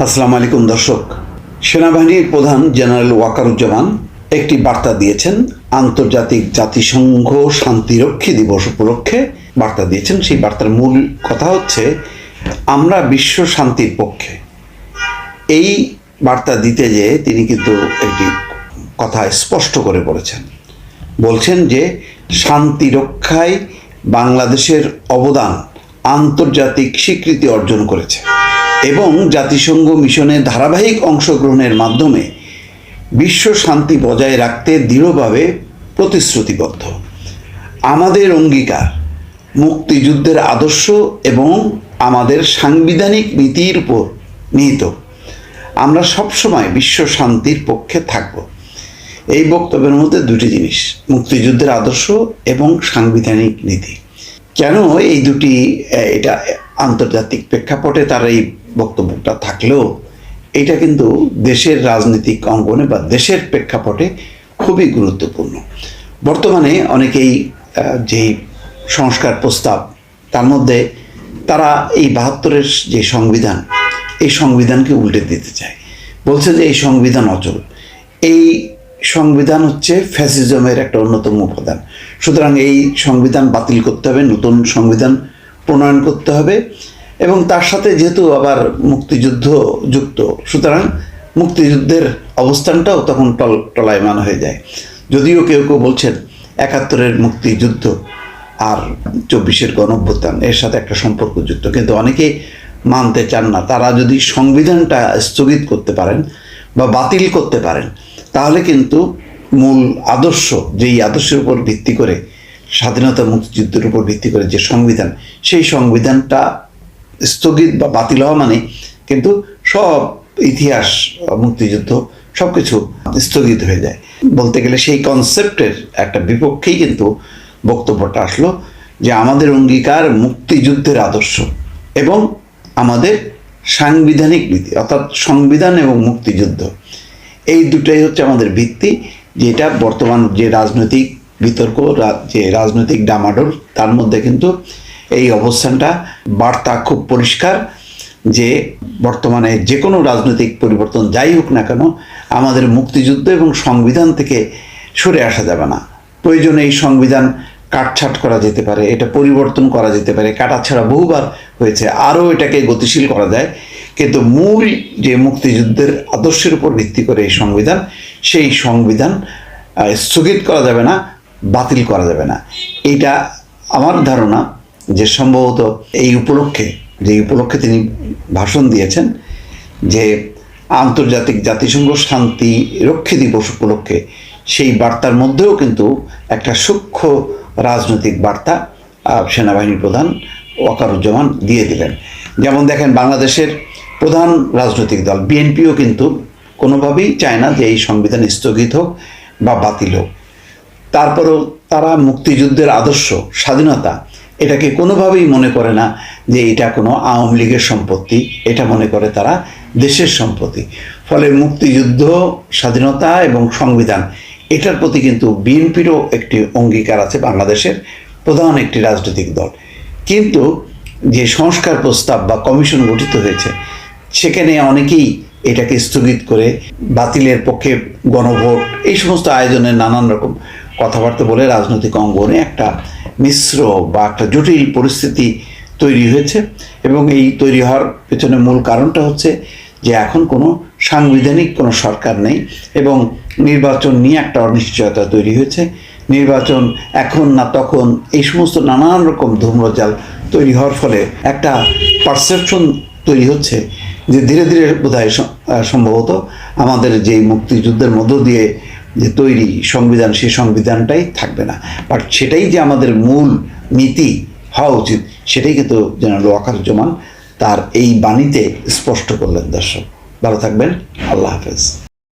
আসসালামু আলাইকুম দর্শক। সেনাবাহিনীর প্রধান জেনারেল ওয়াকারুজ্জামান একটি বার্তা দিয়েছেন, আন্তর্জাতিক জাতিসংঘ শান্তিরক্ষী দিবস উপলক্ষে বার্তা দিয়েছেন। সেই বার্তার মূল কথা হচ্ছে, আমরা বিশ্ব শান্তির পক্ষে। এই বার্তা দিতে যেয়ে তিনি কিন্তু একটি কথা স্পষ্ট করে বলেছেন। বলছেন যে, শান্তি রক্ষায় বাংলাদেশের অবদান আন্তর্জাতিক স্বীকৃতি অর্জন করেছে। এবং জাতিসংঘ মিশনে ধারাবাহিক অংশগ্রহণের মাধ্যমে বিশ্ব শান্তি বজায় রাখতে দৃঢ়ভাবে প্রতিশ্রুতিবদ্ধ। আমাদের অঙ্গীকার, মুক্তিযুদ্ধের আদর্শ এবং আমাদের সাংবিধানিক নীতির উপর নিহিত। আমরা সবসময় বিশ্ব শান্তির পক্ষে থাকব। এই বক্তব্যের মধ্যে দুটি জিনিস, মুক্তিযুদ্ধের আদর্শ এবং সাংবিধানিক নীতি। কেন এই দুটি এটা আন্তর্জাতিক প্রেক্ষাপটে তার এই বক্তব্যটা থাকলেও, এটা কিন্তু দেশের রাজনৈতিক অঙ্গনে বা দেশের প্রেক্ষাপটে খুবই গুরুত্বপূর্ণ। বর্তমানে অনেকেই যেই সংস্কার প্রস্তাব, তার মধ্যে তারা এই বাহাত্তরের যে সংবিধান, এই সংবিধানকে উল্টে দিতে চায়। বলছে যে এই সংবিধান অচল। এই সংবিধান হচ্ছে ফ্যাসিজমের একটা অন্যতম উপাদান। সুতরাং এই সংবিধান বাতিল করতে হবে, নতুন সংবিধান প্রণয়ন করতে হবে এবং তার সাথে যেহেতু আবার মুক্তিযুদ্ধ যুক্ত, সুতরাং মুক্তিযুদ্ধের অবস্থানটাও তখন টল, টলায়মান হয়ে যায়। যদিও কেউ কেউ বলছেন একাত্তরের মুক্তিযুদ্ধ আর চব্বিশের গণঅভ্যুত্থান, এর সাথে একটা সম্পর্ক যুক্ত, কিন্তু অনেকে মানতে চান না। তারা যদি সংবিধানটা স্থগিত করতে পারেন বা বাতিল করতে পারেন, তাহলে কিন্তু মূল আদর্শ, যেই আদর্শের উপর ভিত্তি করে স্বাধীনতা মুক্তিযুদ্ধের উপর ভিত্তি করে যে সংবিধান, সেই সংবিধানটা স্থগিত বা বাতিল হওয়া মানে কিন্তু সব ইতিহাস, মুক্তিযুদ্ধ সব কিছু স্থগিত হয়ে যায়। বলতে গেলে সেই কনসেপ্টের একটা বিপক্ষেই কিন্তু বক্তব্যটা আসলো যে আমাদের অঙ্গীকার মুক্তিযুদ্ধের আদর্শ এবং আমাদের সাংবিধানিক নীতি, অর্থাৎ সংবিধান এবং মুক্তিযুদ্ধ। এই দুটাই হচ্ছে আমাদের ভিত্তি, যেটা বর্তমান যে রাজনৈতিক বিতর্ক যে রাজনৈতিক ডামাডোল, তার মধ্যে কিন্তু এই অবস্থানটা বার্তা খুব পরিষ্কার যে বর্তমানে যে কোনো রাজনৈতিক পরিবর্তন যাই হোক না কেন, আমাদের মুক্তিযুদ্ধ এবং সংবিধান থেকে সরে আসা যাবে না। প্রয়োজনে এই সংবিধান কাটছাট করা যেতে পারে, এটা পরিবর্তন করা যেতে পারে কাটাছাড়া বহুবার হয়েছে, আরও এটাকে গতিশীল করা যায়। কিন্তু মূল যে মুক্তিযুদ্ধের আদর্শের উপর ভিত্তি করে এই সংবিধান, সেই সংবিধান স্থগিত করা যাবে না। বাতিল করা যাবে না। এইটা আমার ধারণা যে সম্ভবত এই উপলক্ষে, যে উপলক্ষে তিনি ভাষণ দিয়েছেন যে আন্তর্জাতিক জাতিসংঘ শান্তি রক্ষী দিবস উপলক্ষে সেই বার্তার মধ্যেও কিন্তু একটা সূক্ষ্ম রাজনৈতিক বার্তা সেনাবাহিনী প্রধান ওয়াকারুজ্জামান দিয়ে দিলেন। যেমন দেখেন, বাংলাদেশের প্রধান রাজনৈতিক দল, বিএনপিও কিন্তু কোনোভাবেই চায় না যে এই সংবিধান স্থগিত হোক বা বাতিল হোক। তারপরেও তারা মুক্তিযুদ্ধের আদর্শ, স্বাধীনতা, এটাকে কোনোভাবেই মনে করে না যে এটা কোনো আওয়ামী লীগের সম্পত্তি, এটা মনে করে তারা দেশের সম্পত্তি। ফলে মুক্তিযুদ্ধ, স্বাধীনতা এবং সংবিধান, এটার প্রতি কিন্তু বিএনপিরও একটি অঙ্গীকার আছে, বাংলাদেশের প্রধান একটি রাজনৈতিক দল। কিন্তু যে সংস্কার প্রস্তাব বা কমিশন গঠিত হয়েছে, সেখানে অনেকেই এটাকে স্থগিত করে বাতিলের পক্ষে গণভোট, এই সমস্ত আয়োজনের নানান রকম কথাবার্তা বলে রাজনৈতিক অঙ্গনে একটা মিশ্র বা একটা জটিল পরিস্থিতি তৈরি হয়েছে এবং এই তৈরি হওয়ার পেছনে মূল কারণটা হচ্ছে যে এখন কোনো সাংবিধানিক কোনো সরকার নেই এবং নির্বাচন নিয়ে একটা অনিশ্চয়তা তৈরি হয়েছে। নির্বাচন এখন না তখন এই সমস্ত নানান রকম ধূম্রজাল তৈরি হওয়ার ফলে একটা পারসেপশন তৈরি হচ্ছে যে ধীরে ধীরে বোধহয় সম্ভবত আমাদের যে মুক্তিযুদ্ধের মধ্য দিয়ে যে তৈরি সংবিধান সেই সংবিধানটাই থাকবে না। বাট সেটাই যে আমাদের মূল নীতি হওয়া উচিত, সেটাই কিন্তু জেনারেল ওয়াকারুজ্জামান তার এই বাণীতে স্পষ্ট করলেন দর্শক। ভালো থাকবেন। আল্লাহ হাফেজ।